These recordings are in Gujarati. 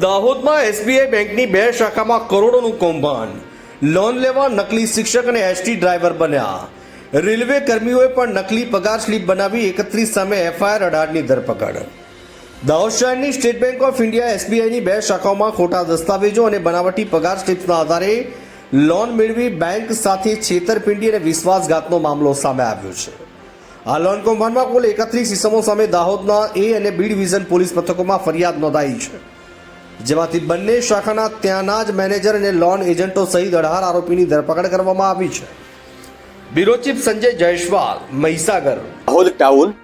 દાહોદમાં એસબીઆઈ બેંકની બે શાખામાં કરોડોનું કૌભાંડ. લોન લેવા નકલી શિક્ષક અને એસટી ડ્રાઈવર બન્યા. રેલવે કર્મીઓએ પણ નકલી પગાર સ્લીપ બનાવી એકત્રીસ સામે એફઆઈઆર અઢારની ધરપકડ. દાહોદ શહેરની સ્ટેટ બેંક ઓફ ઇન્ડિયા એસબીઆઈની બે શાખાઓમાં ખોટા દસ્તાવેજો અને બનાવટી પગાર સ્લીપ્સના આધારે લોન મેળવી બેંક સાથે છેતરપિંડી અને વિશ્વાસઘાતનો મામલો સામે આવ્યો છે. આ લોન કૌભાંડમાં કુલ એકત્રીસ ઇસમો સામે દાહોદના એ અને બી ડિવિઝન પોલીસ મથકોમાં ફરિયાદ નોંધાઈ છે. જેમાંથી બંને શાખાના ત્યાંના જ મેનેજર અને લોન એજન્ટો સહિત અઢાર આરોપીની ધરપકડ કરવામાં આવી છે. Bureau chief Sanjay Jaiswal, Mahisagar. Dahod town,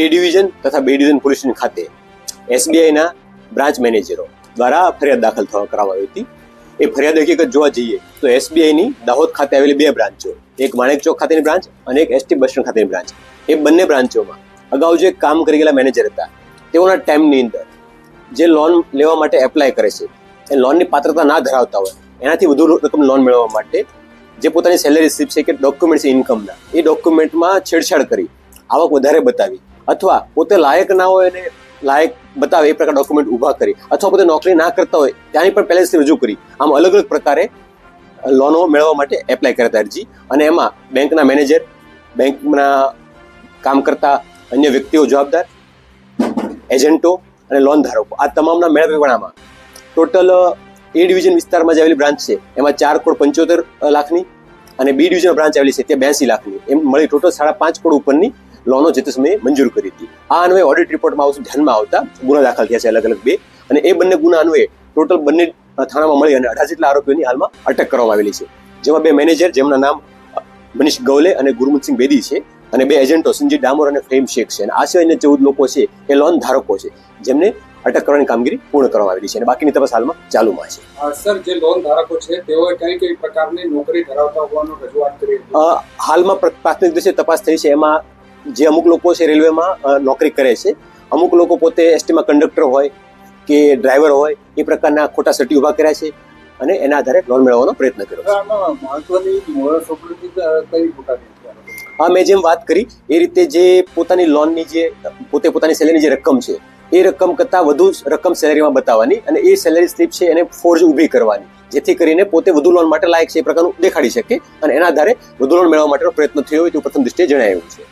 A division તથા બે ડિવિઝન પોલીસ ખાતે એસબીઆઈના બ્રાન્ચ મેનેજરો દ્વારા ફરિયાદ દાખલ થવા કરવામાં આવી હતી. એ ફરિયાદ હકીકત જોવા જઈએ તો એસબીઆઈની દાહોદ ખાતે આવેલી બે બ્રાન્ચો, એક માણેક ચોક ખાતેની બ્રાન્ચ અને એક એસટી બસ સ્ટેન્ડ ખાતેની બ્રાન્ચ. એ બંને બ્રાન્ચોમાં અગાઉ જે કામ કરી ગયેલા મેનેજર હતા, તેઓના ટાઈમની અંદર જે લોન લેવા માટે એપ્લાય કરે છે, એ લોનની પાત્રતા ના ધરાવતા હોય, એનાથી વધુ રકમ લોન મેળવવા માટે જે પોતાની સેલેરી સ્લીપ છે કે ડોક્યુમેન્ટ છે ઇન્કમના એ ડોક્યુમેન્ટમાં છેડછાડ કરી, આવક વધારે બતાવી, અથવા પોતે લાયક ના હોય અને લાયક બતાવે એ પ્રકાર ડોક્યુમેન્ટ ઊભા કરી, અથવા પોતે નોકરી ના કરતા હોય, ત્યાંની પણ પહેલેથી રજૂ કરી, આમ અલગ અલગ પ્રકારે લોનો મેળવવા માટે એપ્લાય કરતા અરજી, અને એમાં બેંકના મેનેજર બેંકના કામ કરતા અન્ય વ્યક્તિઓ જવાબદાર એજન્ટો અને લોન ધારકો. આ તમામના મેળાપેપણામાં ટોટલ એ ડિવિઝન વિસ્તારમાં જે આવેલી બ્રાન્ચ છે, એમાં ચાર કરોડ પંચોતેર લાખની અને બી ડિવિઝન બ્રાન્ચ આવેલી છે, ત્યાં બ્યાસી લાખની. એમ મળી ટોટલ સાડા પાંચ કરોડ ઉપરની લોનો જે તે સમયે મંજૂર કરી હતી. આ અન્વયે ઓડિટ રિપોર્ટમાં આવશે ધ્યાનમાં આવતા ગુના દાખલ થયા છે અલગ અલગ બે. અને એ બંને ગુના અન્વયે ટોટલ બંને થાણામાં મળી અને અઢાર જેટલા આરોપીઓની હાલમાં અટક કરવામાં આવેલી છે. જેમાં બે મેનેજર, જેમના નામ મનીષ ગૌલે અને ગુરમુખસિંહ બેદી છે. અને બે એજન્ટો સંજીત ડામોર અને ફેમ શેખ છે. અને આ સિવાયના ચૌદ લોકો છે એ લોન ધારકો છે જેમને અટક કરવાની કામગીરી પૂર્ણ કરવામાં આવેલી છે. અને બાકીની તપાસ હાલમાં ચાલુમાં છે. સર જે લોન ધારકો છે તેઓએ કઈ કઈ પ્રકારની નોકરી ધરાવતા હોવાનું રજૂઆત કરી હાલમાં પ્રાથમિક દિવસે તપાસ થઈ છે એમાં જે અમુક લોકો છે રેલવેમાં નોકરી કરે છે. અમુક લોકો પોતે એસટીમાં કંડક્ટર હોય કે ડ્રાઈવર હોય એ પ્રકારના ખોટા સર્ટી ઊભા કર્યા છે અને એના આધારે લોન મેળવવાનો પ્રયત્ન કર્યો છે. મહત્વની મોરસ કઈ? હા, મેં જેમ વાત કરી, એ રીતે જે પોતાની લોનની જે, પોતે પોતાની સેલેરીની જે રકમ છે, એ રકમ કરતાં વધુ રકમ સેલેરીમાં બતાવવાની અને એ સેલેરી સ્લીપ છે એને ફોર્જ ઊભી કરવાની. જેથી કરીને પોતે વધુ લોન માટે લાયક છે એ પ્રકારનું દેખાડી શકે અને એના આધારે વધુ લોન મેળવવા માટેનો પ્રયત્ન થયો હોય તેવું પ્રથમ દ્રષ્ટિએ જણાવ્યું છે.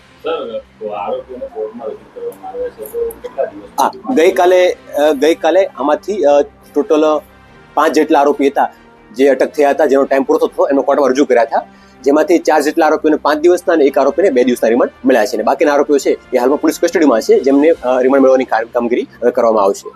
હા, ગઈકાલે ગઈકાલે આમાંથી ટોટલ પાંચ જેટલા આરોપી હતા. જે અટક થયા હતા, જેનો ટાઈમ પૂરો થતો એનો કોર્ટમાં રજૂ કર્યા હતા. જેમાંથી ચાર જેટલા આરોપીઓને પાંચ દિવસના અને એક આરોપીને બે દિવસના રિમાન્ડ મળ્યા છે. અને બાકીના આરોપીઓ છે એ હાલમાં પોલીસ કસ્ટડીમાં છે, જેમને રિમાન્ડ મેળવવાની કામગીરી કરવામાં આવશે.